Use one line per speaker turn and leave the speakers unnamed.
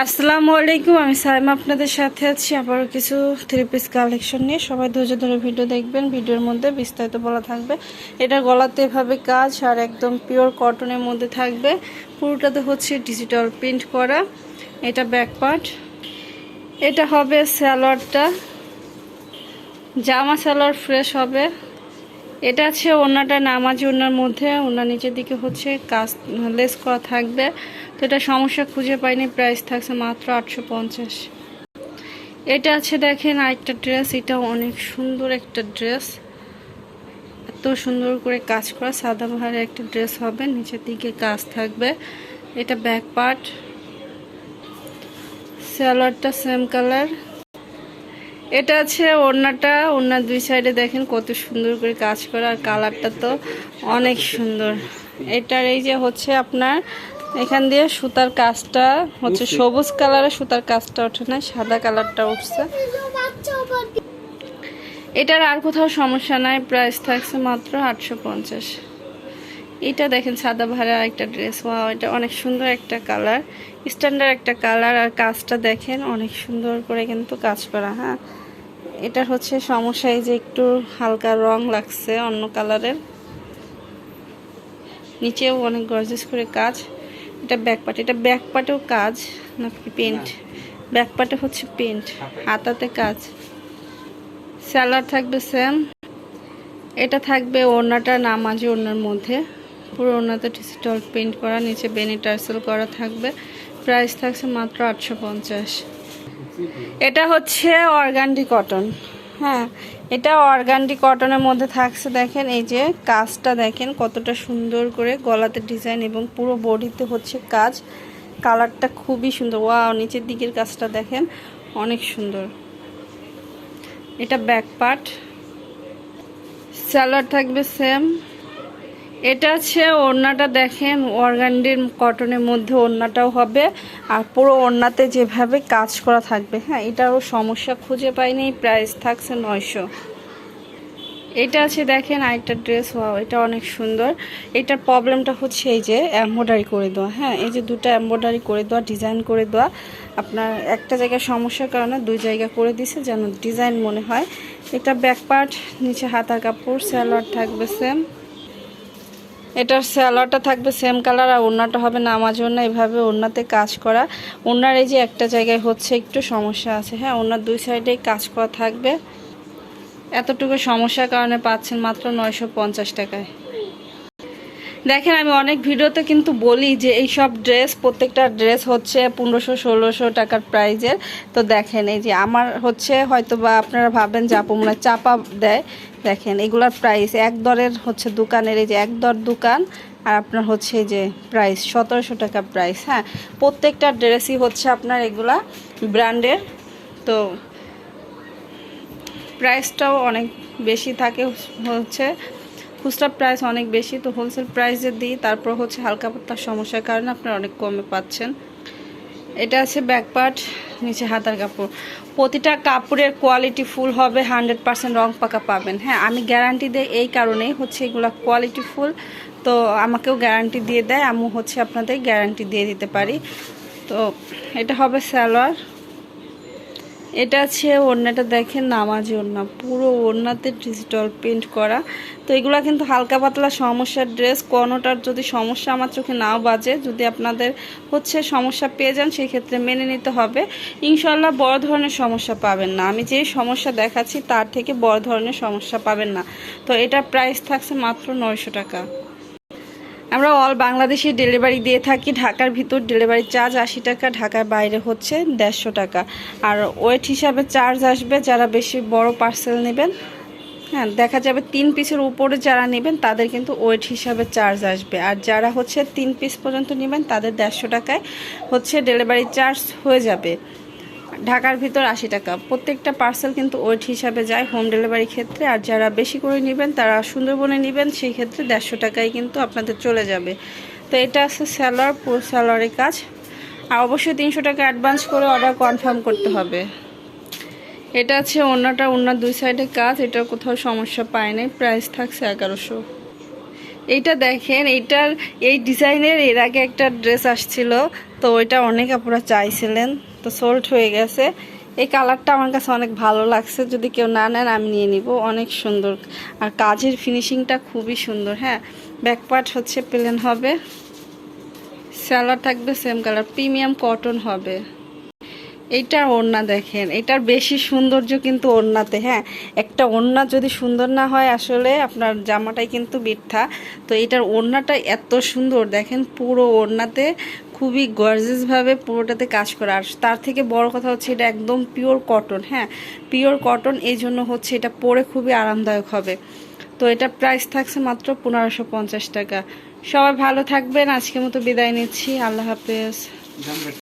আসসালামু আলাইকুম, আমি সাইমা আপনাদের সাথে আছি। আবারও কিছু থ্রি পিস কালেকশন নিয়ে। সবাই ধৈর্য ধরে ভিডিও দেখবেন। ভিডিওর মধ্যে বিস্তারিত বলা থাকবে। এটা গলাতে এভাবে কাজ আর একদম পিওর কটনের মধ্যে থাকবে। পুরোটাতে হচ্ছে ডিজিটাল প্রিন্ট করা। এটা ব্যাক পার্ট এটা হবে স্যালোয়ারটা জামা সালোয়ার ফ্রেশ হবে। এটা আছে ওনাটা নামাজি ওনার মধ্যে ওনার নিচের দিকে হচ্ছে কাজ, লেস করা থাকবে। তো এটা সমস্যা খুঁজে পাইনি, প্রাইস থাকছে মাত্র আটশো পঞ্চাশ। এটা আছে দেখেন আরেকটা ড্রেস, এটা অনেক সুন্দর একটা ড্রেস। এত সুন্দর করে কাজ করা, সাদা বাহারের একটা ড্রেস হবে, নিচের দিকে কাজ থাকবে। এটা ব্যাক পার্ট। সালোয়ারটা সেম কালার। এটা আছে ওড়নাটা ওড়নার দুই সাইডে দেখেন কত সুন্দর করে কাজ করা আর কালারটা তো অনেক সুন্দর। এটার এই যে হচ্ছে আপনার এখান দিয়ে সুতার কাজটা হচ্ছে সবুজ কালারের সুতার কাজটা ওঠে না সাদা কালারটা উঠছে। এটার আর কোথাও সমস্যা নাই প্রাইস থাকছে মাত্র আটশো পঞ্চাশ। এটা দেখেন সাদা ভাড়া একটা ড্রেস ওয়াও এটা অনেক সুন্দর একটা কালার। স্ট্যান্ডার্ড একটা কালার আর কাজটা দেখেন অনেক সুন্দর করে কিন্তু কাজ করা হ্যাঁ। এটা হচ্ছে সমস্যা এই যে একটু হালকা রং লাগছে অন্য কালারের। নিচেও অনেক গর্জেস করে কাজ। এটা ব্যাকপাট এটা ব্যাকপাটেও কাজ নাকি পেন্ট ব্যাকপাটে হচ্ছে পেন্ট হাতাতে কাজ। স্যালাড থাকবে সেম এটা থাকবে ওড়নাটা নামাজি ওড়নার মধ্যে। পুরো ওড়নাতে ডিজিটাল পেন্ট করা নিচে বেনি টার্সেল করা থাকবে। প্রাইস থাকছে মাত্র আটশো পঞ্চাশ। এটা হচ্ছে অর্গান্ডি কটন। হ্যাঁ এটা অর্গান্ডি কটনের মধ্যে থাকছে দেখেন, এই যে কাজটা দেখেন, কতটা সুন্দর করে গলাতে ডিজাইন এবং পুরো বডিতে হচ্ছে কাজ। কালারটা খুবই সুন্দর। ওয়া নিচের দিকের কাজটা দেখেন, অনেক সুন্দর। এটা ব্যাক পার্ট। স্যালাড থাকবে সেম। এটা আছে ওড়নাটা দেখেন, অর্গান্ডির কটনের মধ্যে ওড়নাটাও হবে। আর পুরো ওড়নাতে যেভাবে কাজ করা থাকবে হ্যাঁ এটারও সমস্যা খুঁজে পাইনি, প্রাইস থাকছে নয়শো। এটা আছে দেখেন আরেকটা ড্রেস হওয়া এটা অনেক সুন্দর। এটার প্রবলেমটা হচ্ছে এই যে এম্ব্রয়ডারি করে দেওয়া হ্যাঁ এই যে দুটো এম্ব্রয়ডারি করে দেওয়া, ডিজাইন করে দেওয়া। আপনার একটা জায়গায় সমস্যার কারণে দুই জায়গা করে দিছে, যেন ডিজাইন মনে হয়। এটা ব্যাক পার্ট, নিচে হাতার কাপড়, স্যালোয়ার থাকবে সেম। এটার স্যালোয়ারটা থাকবে সেম কালার আর ওড়নাটা হবে নামাজ ওড়না এভাবে ওড়নাতে কাজ করা। ওড়নার এই যে একটা জায়গায় হচ্ছে একটু সমস্যা আছে। হ্যাঁ ওড়নার দুই সাইডেই কাজ করা থাকবে। এতটুকু সমস্যার কারণে পাচ্ছেন মাত্র নয়শো পঞ্চাশ টাকায়। দেখেন, আমি অনেক ভিডিওতে কিন্তু বলি যে এই সব ড্রেস, প্রত্যেকটা ড্রেস হচ্ছে পনেরোশো, ষোলোশো টাকার প্রাইজের। তো দেখেন, এই যে আমার হচ্ছে হয়তো বা আপনারা ভাবেন যে আপু মনে চাপা দেয়। দেখেন, এগুলার প্রাইস এক দরের হচ্ছে দোকানের, এই যে এক দর দোকান, আর আপনার হচ্ছে এই যে প্রাইস সতেরোশো টাকা প্রাইস হ্যাঁ? প্রত্যেকটা ড্রেসই হচ্ছে আপনার এগুলা ব্র্যান্ডের। তো প্রাইসটাও অনেক বেশি থাকে হচ্ছে। খুচরা প্রাইস অনেক বেশি, তো হোলসেল প্রাইসে দিই, তারপর হচ্ছে হালকা পাতলার সমস্যার কারণে আপনারা অনেক কমে পাচ্ছেন। এটা আছে ব্যাক পার্ট নিচে হাতার কাপড়। প্রতিটা কাপড়ের কোয়ালিটি ফুল হবে হান্ড্রেড পার্সেন্ট রং পাকা পাবেন। হ্যাঁ আমি গ্যারান্টি দিই এই কারণেই হচ্ছে এগুলো কোয়ালিটি ফুল তো আমাকেও গ্যারান্টি দিয়ে দেয় আমি হচ্ছে আপনাদের গ্যারান্টি দিয়ে দিতে পারি। তো এটা হবে স্যালোয়ার এটা আছে ওড়নাটা দেখেন, নামাজি ওড়না, পুরো ওড়নাতে ডিজিটাল প্রিন্ট করা। তো এগুলো কিন্তু হালকা পাতলা সমস্যার ড্রেস কোনোটার যদি সমস্যা আমার চোখে নাও বাজে, যদি আপনাদের হচ্ছে সমস্যা পেয়ে যান, সেই ক্ষেত্রে মেনে নিতে হবে। ইনশাল্লাহ বড় ধরনের সমস্যা পাবেন না। আমি যে সমস্যা দেখাচ্ছি, তার থেকে বড় ধরনের সমস্যা পাবেন না। তো এটা প্রাইস থাকছে মাত্র নয়শো টাকা। আমরা অল বাংলাদেশে ডেলিভারি দিয়ে থাকি। ঢাকার ভিতর ডেলিভারি চার্জ আশি টাকা, ঢাকার বাইরে হচ্ছে দেড়শো টাকা। আর ওয়েট হিসাবে চার্জ আসবে যারা বেশি বড় পার্সেল নেবেন। হ্যাঁ দেখা যাবে তিন পিসের উপরে যারা নেবেন, তাদের কিন্তু ওয়েট হিসাবে চার্জ আসবে। আর যারা হচ্ছে তিন পিস পর্যন্ত নেবেন, তাদের দেড়শো টাকায় হচ্ছে ডেলিভারি চার্জ হয়ে যাবে। ঢাকার ভিতর আশি টাকা। প্রত্যেকটা পার্সেল কিন্তু ওয়েট হিসাবে যায় হোম ডেলিভারি ক্ষেত্রে, আর যারা বেশি করে নেবেন, তারা সুন্দরবনে নেবেন, সেই ক্ষেত্রে দেড়শো টাকায় কিন্তু আপনাদের চলে যাবে। তো এটা আছে স্যালোয়ার পুরো স্যালোয়ারের কাজ। আর অবশ্যই তিনশো টাকা অ্যাডভান্স করে অর্ডার কনফার্ম করতে হবে। এটা আছে অন্যটা অন্য দুই সাইডে কাজ, এটা কোথাও সমস্যা পায় নাই প্রাইস থাকছে এগারোশো। এইটা দেখেন, এইটার, এই ডিজাইনের এর আগে একটা ড্রেস আসছিল, তো ওইটা অনেক আপনারা চাইছিলেন। তো সোল্ড হয়ে গেছে। এই কালারটা আমার কাছে অনেক ভালো লাগছে। যদি কেউ না নেন, আমি নিয়ে নিব। অনেক সুন্দর। আর কাজের ফিনিশিংটা খুবই সুন্দর হ্যাঁ? ব্যাকপার্ট হচ্ছে প্লেন হবে। স্যালার থাকবে সেম কালার প্রিমিয়াম কটন হবে। এইটার ওড়না দেখেন, এটার বেশি সৌন্দর্য কিন্তু ওড়নাতে হ্যাঁ? একটা ওড়না যদি সুন্দর না হয় আসলে আপনার জামাটাই কিন্তু বৃদ্ধা তো এটার ওড়নাটা এত সুন্দর, দেখেন পুরো ওড়নাতে খুবই গর্জেসভাবে পুরোটাতে কাজ করা। আর তার থেকে বড় কথা হচ্ছে এটা একদম পিওর কটন হ্যাঁ? পিওর কটন এই জন্য হচ্ছে এটা পরে খুবই আরামদায়ক হবে। তো এটা প্রাইস থাকছে মাত্র পনেরোশো টাকা। সবাই ভালো থাকবেন, আজকের মতো বিদায় নিচ্ছি। আল্লাহ হাফেজ।